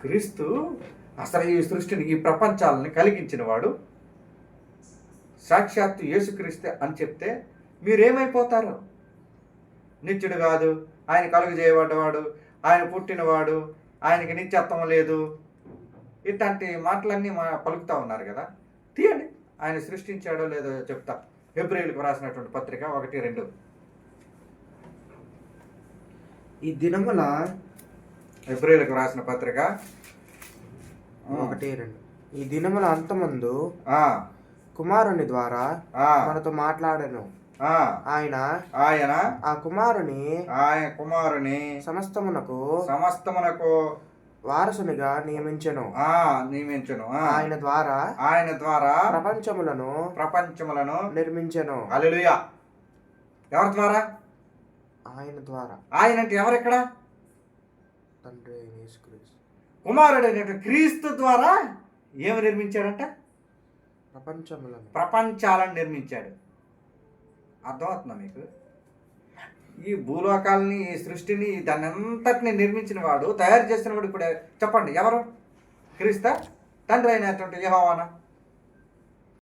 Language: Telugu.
క్రీస్తు అసలు ఈ సృష్టిని ఈ ప్రపంచాలని కలిగించిన వాడు. సాక్షాత్తు యేసుక్రీస్తే అని చెప్తే మీరేమైపోతారు? నిత్యుడు కాదు ఆయన కలుగు చేయబడ్డవాడు ఆయన పుట్టినవాడు ఆయనకి నిత్యత్వం లేదు. ఇట్లాంటి మాటలన్నీ మా పలుకుతా ఉన్నారు కదా. తీయండి ఆయన సృష్టించాడో లేదో చెప్తా. ఫిబ్రవరికి రాసినటువంటి పత్రిక ఒకటి రెండు. ఈ దినముల ఫిబ్రవరికి రాసిన పత్రిక? ఒకటి రెండు. ఈ దినముల అంతమందు కుమారుని ద్వారా మనతో మాట్లాడను. ఆయన ఆయన ఆ కుమారుని ఆయన కుమారుని సమస్తమునకు సమస్తమునకు వారసునిగా నియమించెను. ఆ నియమించును. ఆయన ద్వారా ఆయన ద్వారా ప్రపంచములను ప్రపంచములను నిర్మించెను. హల్లెలూయా. ఎవరి ద్వారా? ఆయన ద్వారా. ఆయన అంటే ఎవరెక్కడ? తండ్రి కుమారుడైనటువంటి క్రీస్తు ద్వారా ఏమి నిర్మించాడంట? ప్రపంచములను. ప్రపంచాలను నిర్మించాడు. అర్థమవుతుందా మీకు? ఈ భూలోకాలని ఈ సృష్టిని దాన్ని అంతటిని నిర్మించిన వాడు తయారు చేసిన వాడు ఇప్పుడు చెప్పండి ఎవరు? క్రీస్తా తండ్రి అయినటువంటి యెహోవానా?